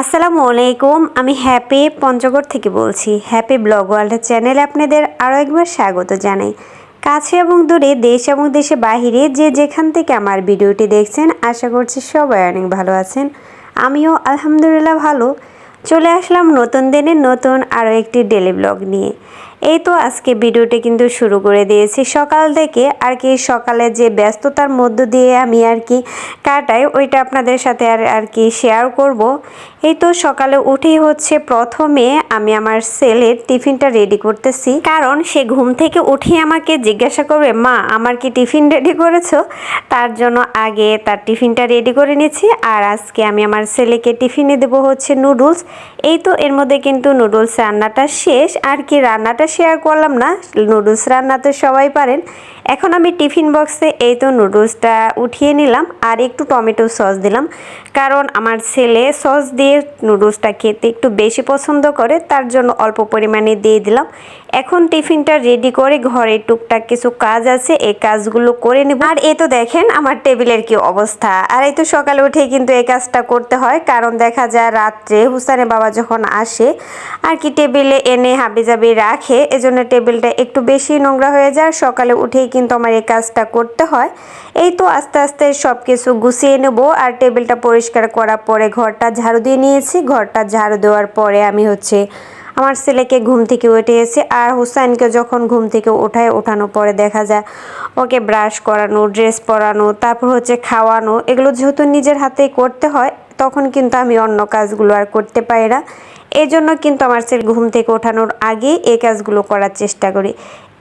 আসসালামু আলাইকুম, আমি হ্যাপি পঞ্চগড় থেকে বলছি। হ্যাপি ব্লগ ওয়ার্ল্ড চ্যানেলে আপনাদের আরও একবার স্বাগত জানাই। কাছে এবং দূরে, দেশ এবং দেশে বাহিরে যে যেখান থেকে আমার ভিডিওটি দেখছেন, আশা করছি সবাই অনেক ভালো আছেন। আমিও আলহামদুলিল্লাহ ভালো। চলে আসলাম নতুন দিনে নতুন আরও একটি ডেলি ব্লগ নিয়ে। এই তো আজকে ভিডিওটি কিন্তু শুরু করে দিয়েছি। সকাল থেকে আর কি সকালে যে ব্যস্ততার মধ্য দিয়ে আমি আর কি কাটাই, ওইটা আপনাদের সাথে আর আর কি শেয়ার করব। এই তো সকালে উঠেই হচ্ছে প্রথমে আমি আমার ছেলের টিফিনটা রেডি করতেছি। কারণ সে ঘুম থেকে উঠেই আমাকে জিজ্ঞাসা করবে, মা, আমার কি টিফিন রেডি করেছ? তার জন্য আগে তার টিফিনটা রেডি করে নিয়েছি আর আজকে আমি আমার ছেলেকে টিফিনে দেবো হচ্ছে নুডলস। এই তো এর মধ্যে কিন্তু নুডলস রান্নাটা শেষ। আর কি রান্নাটা শেয়ার করলাম না নুডলস রান্না তো সবাই পারেন। এখন আমি টিফিন বক্সে এই তো নুডলসটা উঠিয়ে নিলাম আর একটু টমেটো সস দিলাম। কারণ আমার ছেলে সস দিয়ে নুডলসটা খেতে একটু বেশি পছন্দ করে, তার জন্য অল্প পরিমাণে দিয়ে দিলাম। এখন টিফিনটা রেডি করে ঘরে টুকটাক কিছু কাজ আছে, এই কাজগুলো করে নেব। আর এই তো দেখেন আমার টেবিলের কি অবস্থা। আর এই তো সকালে উঠে কিন্তু এই কাজটা করতে হয়, কারণ দেখা যায় রাত্রে হুসানের বাবা যখন আসে, আর কি টেবিলে এনে হাবি জাবি রাখে, এজন্য টেবিলটা একটু বেশি নোংরা হয়ে যায়। সকালে উঠেই কিন্তু আমার এই কাজটা করতে হয়। এই তো আস্তে আস্তে সব কিছু গুছিয়ে নেব আর টেবিলটা পরিষ্কার করার পরে ঘরটা ঝাড়ু দিয়ে নিয়েছি। ঘরটা ঝাড়ু দেওয়ার পরে আমি হচ্ছে আমার ছেলেকে ঘুম থেকে উঠেছি আর হুসাইনকে যখন ঘুম থেকে ওঠায় ওঠানোর পরে দেখা যায় ওকে ব্রাশ করানো, ড্রেস পরানো, তারপর হচ্ছে খাওয়ানো, এগুলো যেহেতু নিজের হাতেই করতে হয়, তখন কিন্তু আমি অন্য কাজগুলো আর করতে পারি না। এই জন্য কিন্তু আমার ছেলে ঘুম থেকে ওঠানোর আগে এই কাজগুলো করার চেষ্টা করি।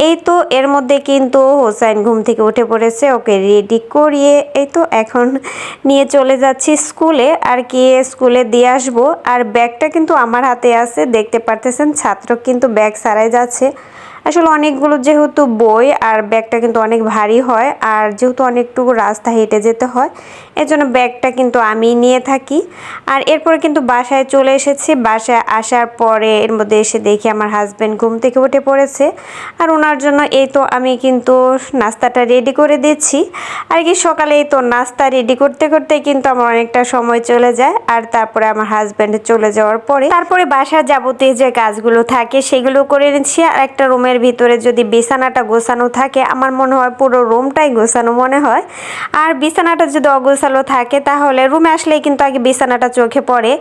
এই তো এর মধ্যে কিন্তু হোসাইন ঘুম থেকে উঠে পড়েছে, ওকে রেডি করিয়ে এই তো এখন নিয়ে চলে যাচ্ছি স্কুলে। আর কি স্কুলে দিয়ে আসব। আর ব্যাগটা কিন্তু আমার হাতে আছে, দেখতে পারতেছেন ছাত্র কিন্তু ব্যাগ সারাই যাচ্ছে। আসলে অনেকগুলো যেহেতু বই আর ব্যাগটা কিন্তু অনেক ভারী হয়, আর যেহেতু অনেকটুকু রাস্তা হেঁটে যেতে হয়, এজন্য ব্যাগটা কিন্তু আমি নিয়ে থাকি। আর এরপরে কিন্তু বাসায় চলে এসেছি, বাসায় আসার পরে এর মধ্যে এসে দেখি আমার হাজব্যান্ড ঘুম থেকে উঠে পড়েছে। আর ওনার জন্য এই তো আমি কিন্তু নাস্তাটা রেডি করে দিচ্ছি। আর কি সকালে এই তো নাস্তা রেডি করতে করতে কিন্তু আমার অনেকটা সময় চলে যায়। আর তারপরে আমার হাজব্যান্ড চলে যাওয়ার পরে তারপরে বাসার যাবতীয় যে কাজগুলো থাকে সেগুলো করে নিচ্ছি। আর একটা রুমের ভিতরে যদি বিছানাটা গোছানো থাকে, আমার মনে হয় পুরো রুমটাই গোছানো মনে হয়। আর বিছানাটা যদি অগোছালো থাকে, তাহলে রুমে আসলেই কিন্তু আগে বিছানাটা চোখে পড়ে।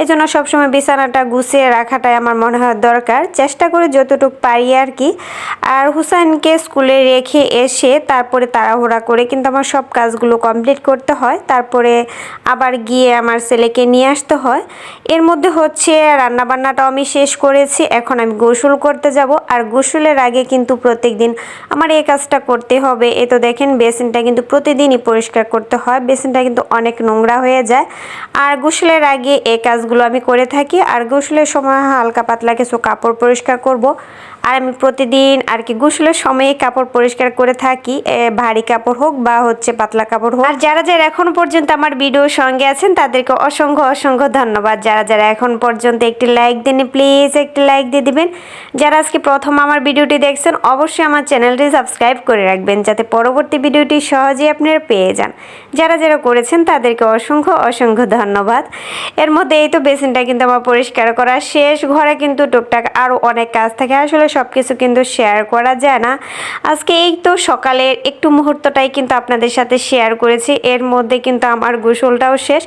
এই জন্য সবসময় বিছানাটা গুছিয়ে রাখাটাই আমার মনে হয় দরকার। চেষ্টা করি যতটুকু পারি আর কি। আর হুসাইনকে স্কুলে রেখে এসে তারপরে তাড়াহুড়া করে কিন্তু আমার সব কাজগুলো কমপ্লিট করতে হয়। তারপরে আবার গিয়ে আমার ছেলেকে নিয়ে আসতে হয়। এর মধ্যে হচ্ছে রান্নাবান্নাটাও আমি শেষ করেছি। এখন আমি গোসল করতে যাব। আর গোসলের আগে কিন্তু প্রত্যেক দিন আমার এই কাজটা করতে হবে। এ তো দেখেন, বেসিনটা কিন্তু প্রতিদিনই পরিষ্কার করতে হয়। বেসিনটা কিন্তু অনেক নোংরা হয়ে যায়। আর গোসলের আগে এই কাজগুলো আমি করে থাকি। আর গোসলের সময় হালকা পাতলা কিছু কাপড় পরিষ্কার করব। আর আমি প্রতিদিন আর কি গোসলের সময়ে কাপড় পরিষ্কার করে থাকি ভারী কাপড় হোক বা হচ্ছে পাতলা কাপড় হোক। আর যারা যারা এখন পর্যন্ত আমার ভিডিওর সঙ্গে আছেন, তাদেরকে অসংখ্য অসংখ্য ধন্যবাদ। যারা যারা এখন পর্যন্ত একটি লাইক দেন প্লিজ একটি লাইক দিয়ে দিবেন। যারা আজকে প্রথম আমার ভিডিওটি দেখছেন, অবশ্যই আমার চ্যানেলটি সাবস্ক্রাইব করে রাখবেন, যাতে পরবর্তী ভিডিওটি সহজেই আপনারা পেয়ে যান। যারা যারা করেছেন, তাদেরকে অসংখ্য অসংখ্য ধন্যবাদ। এর মধ্যে এই তো বেসিনটা কিন্তু আমার পরিষ্কার করা শেষ, ঘরে কিন্তু টুকটাক আরও অনেক কাজ থাকে। আসলে সব কিছু কিন্তু শেয়ার করা যায় না। আজকে এই তো সকালের একটু মুহূর্তটাই কিন্তু আপনাদের সাথে শেয়ার করেছি। এর মধ্যে কিন্তু আমার গোসলটাও শেষ।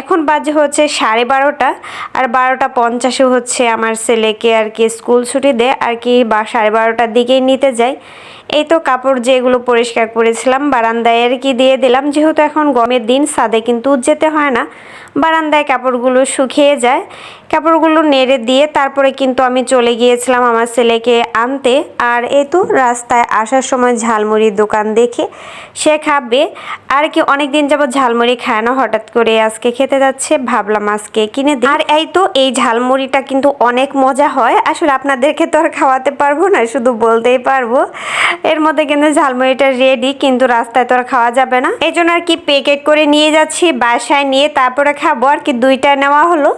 এখন বাজে হচ্ছে সাড়ে বারোটা। আর বারোটা পঞ্চাশে হচ্ছে আমার ছেলেকে আর কি স্কুল ছুটি দেয়। আর কি বা সাড়ে বারোটার দিকেই নিতে যাই। এই তো কাপড় যেগুলো পরিষ্কার করেছিলাম, বারান্দায় আর কি দিয়ে দিলাম। যেহেতু এখন গমের দিন সাদে কিন্তু যেতে হয় না। বারান্দায় কাপড়গুলো শুকিয়ে যায়। কাপড়গুলো নেড়ে দিয়ে তারপরে কিন্তু আমি চলে গিয়েছিলাম আমার ছেলেকে আনতে। আর এই তো রাস্তায় আসার সময় ঝালমুড়ির দোকান দেখে সে খাবে। আর কি অনেক দিন যাবত ঝালমুড়ি খায় না, হঠাৎ করে আজকে খেতে যাচ্ছে, ভাবলাম আজকে কিনে দিই। আর এই তো এই ঝালমুড়িটা কিন্তু অনেক মজা হয়। আসলে আপনাদেরকে তো আর খাওয়াতে পারব না, শুধু বলতেই পারব। এর মধ্যে কিন্তু ঝালমুড়িটা রেডি কিন্তু রাস্তায় তো আর খাওয়া যাবে না। এই জন্য আর কি প্যাকেট করে নিয়ে যাচ্ছি, বাসায় নিয়ে তারপরে খাব। আর কি দুইটা নেওয়া হলো।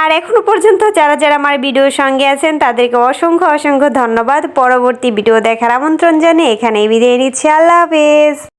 আর এখনও পর্যন্ত যারা যারা আমার ভিডিওর সঙ্গে আছেন, তাদেরকে অসংখ্য অসংখ্য ধন্যবাদ। পরবর্তী ভিডিও দেখার আমন্ত্রণ জানিয়ে এখানেই বিদায় নিচ্ছি। আল্লাহ হাফেজ।